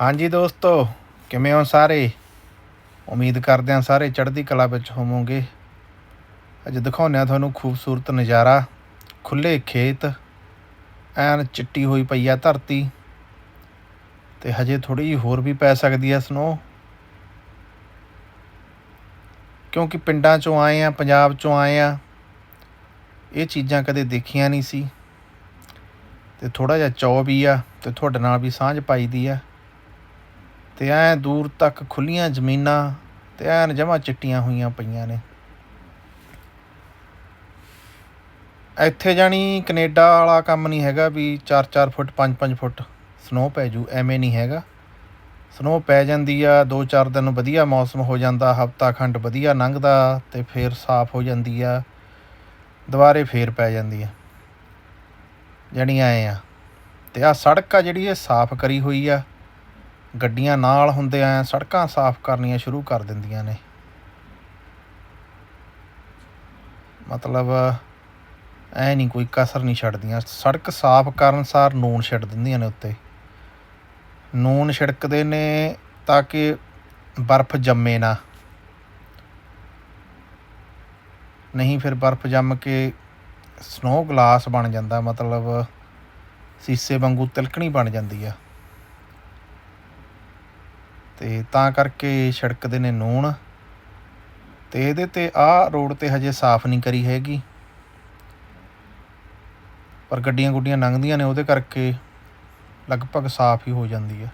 ਹਾਂਜੀ ਦੋਸਤੋ, ਕਿਵੇਂ ਹੋ ਸਾਰੇ? ਉਮੀਦ ਕਰਦੇ ਹਾਂ ਸਾਰੇ ਚੜ੍ਹਦੀ ਕਲਾ ਵਿੱਚ ਹੋਵੋਗੇ। ਅੱਜ ਦਿਖਾਉਂਦੇ ਹਾਂ ਤੁਹਾਨੂੰ ਖੂਬਸੂਰਤ ਨਜ਼ਾਰਾ। ਖੁੱਲੇ ਖੇਤ, ਐਨ ਚਿੱਟੀ ਹੋਈ ਪਈ ਆ ਧਰਤੀ। ਤੇ ਹਜੇ ਥੋੜੀ ਜਿਹੀ ਹੋਰ ਵੀ ਪੈ ਸਕਦੀ ਆ ਸਨੋ ਕਿਉਂਕਿ ਪਿੰਡਾਂ ਚੋਂ ਆਏ ਆ ਪੰਜਾਬ ਚੋਂ ਆਏ ਆ ਇਹ ਚੀਜ਼ਾਂ ਕਦੇ ਦੇਖੀਆਂ ਨਹੀਂ ਸੀ। ਤੇ ਥੋੜਾ ਜਿਹਾ ਚੌ ਵੀ ਆ, ਤੇ ਤੁਹਾਡੇ ਨਾਲ ਵੀ ਸਾਂਝ ਪਾਈ ਦੀ ਆ। ਤੇ ਐਂ ਦੂਰ ਤੱਕ ਖੁੱਲੀਆਂ ਜ਼ਮੀਨਾਂ ਤੇ ਐਨ ਜਮਾ ਚਿੱਟੀਆਂ ਹੋਈਆਂ ਪਈਆਂ ਨੇ। ਇੱਥੇ ਜਾਣੀ ਕੈਨੇਡਾ ਵਾਲਾ ਕੰਮ ਨਹੀਂ ਹੈਗਾ ਵੀ 4-4 ਫੁੱਟ 5-5 ਫੁੱਟ ਸਨੋ ਪੈ ਜੂ, ਐਵੇਂ ਨਹੀਂ ਹੈਗਾ। ਸਨੋ ਪੈ ਜਾਂਦੀ ਆ 2-4 ਦਿਨ ਵਧੀਆ ਮੌਸਮ ਹੋ ਜਾਂਦਾ, ਹਫਤਾ ਖੰਡ ਵਧੀਆ ਲੰਘਦਾ ਤੇ ਫੇਰ ਸਾਫ਼ ਹੋ ਜਾਂਦੀ ਆ, ਦੁਬਾਰੇ ਫੇਰ ਪੈ ਜਾਂਦੀ ਆ। ਜਾਣੀ ਆਏ ਆ। ਤੇ ਆ ਸੜਕ ਆ ਜਿਹੜੀ, ਇਹ ਸਾਫ਼ ਕਰੀ ਹੋਈ ਆ। ਗੱਡੀਆਂ ਨਾਲ ਹੁੰਦੇ ਆ ਸੜਕਾਂ ਸਾਫ਼ ਕਰਨੀਆਂ ਸ਼ੁਰੂ ਕਰ ਦਿੰਦੀਆਂ ਨੇ। ਮਤਲਬ ਐ ਨਹੀਂ, ਕੋਈ ਕਸਰ ਨਹੀਂ ਛੱਡਦੀਆਂ। ਸੜਕ ਸਾਫ਼ ਕਰਨ ਸਾਰ ਨੂਨ ਛੱਡ ਦਿੰਦੀਆਂ ਨੇ ਉੱਤੇ। ਨੂਨ ਛਿੜਕਦੇ ਨੇ ਤਾਂ ਕਿ ਬਰਫ਼ ਜੰਮੇ ਨਾ। ਨਹੀਂ ਫਿਰ ਬਰਫ਼ ਜੰਮ ਕੇ ਸਨੋ ਗਲਾਸ ਬਣ ਜਾਂਦਾ, ਮਤਲਬ ਸੀਸੇ ਵਾਂਗੂ ਤਿਲਕਣੀ ਬਣ ਜਾਂਦੀ ਆ। ਤੇ ਤਾਂ ਕਰਕੇ ਛਿੜਕਦੇ ਨੇ ਨੂਣ। ਤੇ ਇਹਦੇ ਤੇ ਆਹ ਰੋਡ ਤੇ ਹਜੇ ਸਾਫ਼ ਨਹੀਂ ਕਰੀ ਹੈਗੀ। ਪਰ ਗੱਡੀਆਂ ਗੁੱਡੀਆਂ ਲੰਘਦੀਆਂ ਨੇ, ਉਹਦੇ ਕਰਕੇ ਲਗਭਗ ਸਾਫ਼ ਹੀ ਹੋ ਜਾਂਦੀ ਹੈ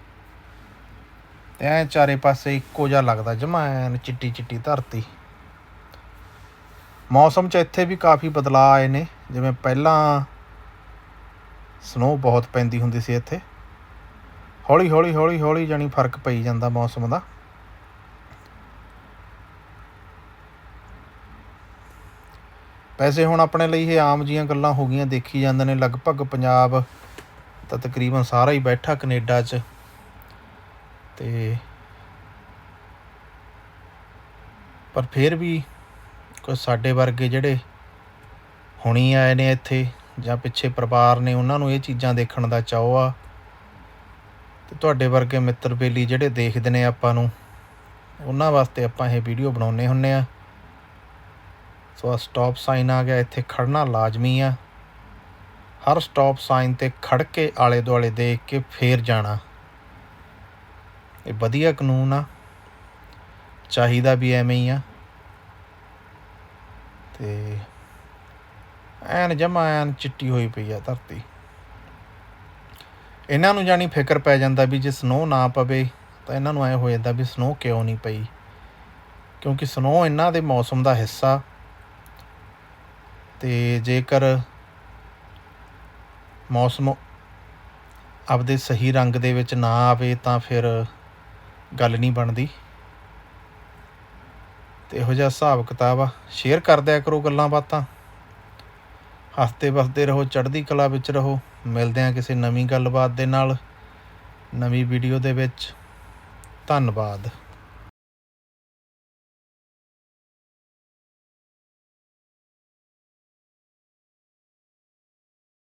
ਤੇ ਐ ਚਾਰੇ ਪਾਸੇ ਇੱਕੋ ਜਿਹਾ ਲੱਗਦਾ ਜਮਾ ਚਿੱਟੀ ਚਿੱਟੀ ਧਰਤੀ। ਮੌਸਮ 'ਚ ਇੱਥੇ ਵੀ ਕਾਫੀ ਬਦਲਾਅ ਆਏ ਨੇ, ਜਿਵੇਂ ਪਹਿਲਾਂ ਸਨੋ ਬਹੁਤ ਪੈਂਦੀ ਹੁੰਦੀ ਸੀ ਇੱਥੇ। ਹੌਲੀ ਹੌਲੀ ਹੌਲੀ ਹੌਲੀ ਜਾਨੀ ਫ਼ਰਕ ਪਈ ਜਾਂਦਾ ਮੌਸਮ ਦਾ। ਵੈਸੇ ਹੁਣ ਆਪਣੇ ਲਈ ਇਹ ਆਮ ਜੀਆਂ ਗੱਲਾਂ ਹੋ ਗਈਆਂ, ਦੇਖੀ ਜਾਂਦੇ ਨੇ। ਲਗਭਗ ਪੰਜਾਬ ਤਾਂ ਤਕਰੀਬਨ ਸਾਰਾ ਹੀ ਬੈਠਾ ਕੈਨੇਡਾ 'ਚ। ਤੇ ਪਰ ਫਿਰ ਵੀ ਕੋਈ ਸਾਡੇ ਵਰਗੇ ਜਿਹੜੇ ਹੁਣੀ ਆਏ ਨੇ ਇੱਥੇ ਜਾਂ ਪਿੱਛੇ ਪਰਿਵਾਰ ਨੇ, ਉਹਨਾਂ ਨੂੰ ਇਹ ਚੀਜ਼ਾਂ ਦੇਖਣ ਦਾ ਚਾਅ ਆ। ਤੇ ਤੁਹਾਡੇ ਵਰਗੇ ਮਿੱਤਰ ਬੇਲੀ ਜਿਹੜੇ ਦੇਖਦੇ ਨੇ ਆਪਾਂ ਨੂੰ, ਉਹਨਾਂ ਵਾਸਤੇ ਆਪਾਂ ਇਹ ਵੀਡੀਓ ਬਣਾਉਨੇ ਹੁੰਨੇ ਆ ਸੋ ਆ ਸਟਾਪ ਸਾਈਨ ਆ ਗਿਆ, ਇੱਥੇ ਖੜਨਾ ਲਾਜ਼ਮੀ ਆ। ਹਰ ਸਟਾਪ ਸਾਈਨ ਤੇ ਖੜ ਕੇ ਆਲੇ ਦੁਆਲੇ ਦੇਖ ਕੇ ਫੇਰ ਜਾਣਾ। ਇਹ ਵਧੀਆ ਕਾਨੂੰਨ ਆ। ਚਾਹੀਦਾ ਵੀ ਐਵੇਂ ਹੀ ਆ। ਤੇ ਐਨ ਜਮਾ ਐਨ ਚਿੱਟੀ ਹੋਈ ਪਈ ਆ ਧਰਤੀ। ਇਹਨਾਂ ਨੂੰ ਜਾਣੀ ਫਿਕਰ ਪੈ ਜਾਂਦਾ ਵੀ ਜੇ ਸਨੋ ਨਾ ਪਵੇ, ਤਾਂ ਇਹਨਾਂ ਨੂੰ ਐ ਹੋ ਜਾਂਦਾ ਵੀ ਸਨੋ ਕਿਉਂ ਨਹੀਂ ਪਈ? ਕਿਉਂਕਿ ਸਨੋ ਇਹਨਾਂ ਦੇ ਮੌਸਮ ਦਾ ਹਿੱਸਾ। ਤੇ ਜੇਕਰ ਮੌਸਮ ਆਪਦੇ ਸਹੀ ਰੰਗ ਦੇ ਵਿੱਚ ਨਾ ਆਵੇ, ਤਾਂ ਫਿਰ ਗੱਲ ਨਹੀਂ ਬਣਦੀ। ਤੇ ਇਹੋ ਜਿਹਾ ਹਿਸਾਬ ਕਿਤਾਬ ਆ। ਸ਼ੇਅਰ ਕਰ ਦਿਆ ਕਰੋ ਗੱਲਾਂ ਬਾਤਾਂ। ਹੱਸਦੇ ਵਸਦੇ ਰਹੋ, ਚੜ੍ਹਦੀ ਕਲਾ ਵਿੱਚ ਰਹੋ। ਮਿਲਦੇ ਹਾਂ ਕਿਸੇ ਨਵੀਂ ਗੱਲਬਾਤ ਦੇ ਨਾਲ। ਨਵੀਂ ਵੀਡੀਓ ਦੇ ਵਿੱਚ। ਧੰਨਵਾਦ।